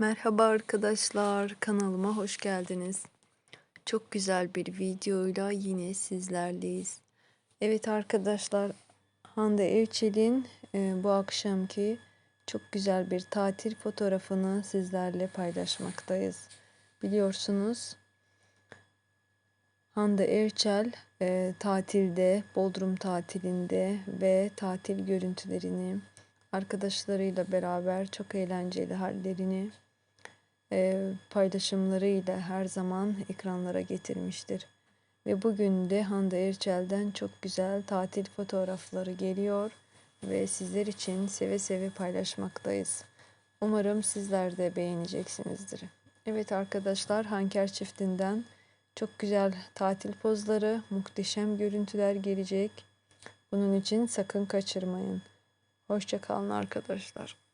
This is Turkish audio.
Merhaba arkadaşlar, kanalıma hoş geldiniz. Çok güzel bir videoyla yine sizlerleyiz. Evet arkadaşlar, Hande Erçel'in e, bu akşamki çok güzel bir tatil fotoğrafını sizlerle paylaşmaktayız. Biliyorsunuz Hande Erçel e, tatilde, Bodrum tatilinde ve tatil görüntülerini arkadaşlarıyla beraber çok eğlenceli hallerini e, paylaşımlarıyla her zaman ekranlara getirmiştir. Ve bugün de Hande Erçel'den çok güzel tatil fotoğrafları geliyor ve sizler için seve seve paylaşmaktayız. Umarım sizler de beğeneceksinizdir. Evet arkadaşlar Hanker çiftinden çok güzel tatil pozları, muhteşem görüntüler gelecek. Bunun için sakın kaçırmayın. Hoşçakalın arkadaşlar.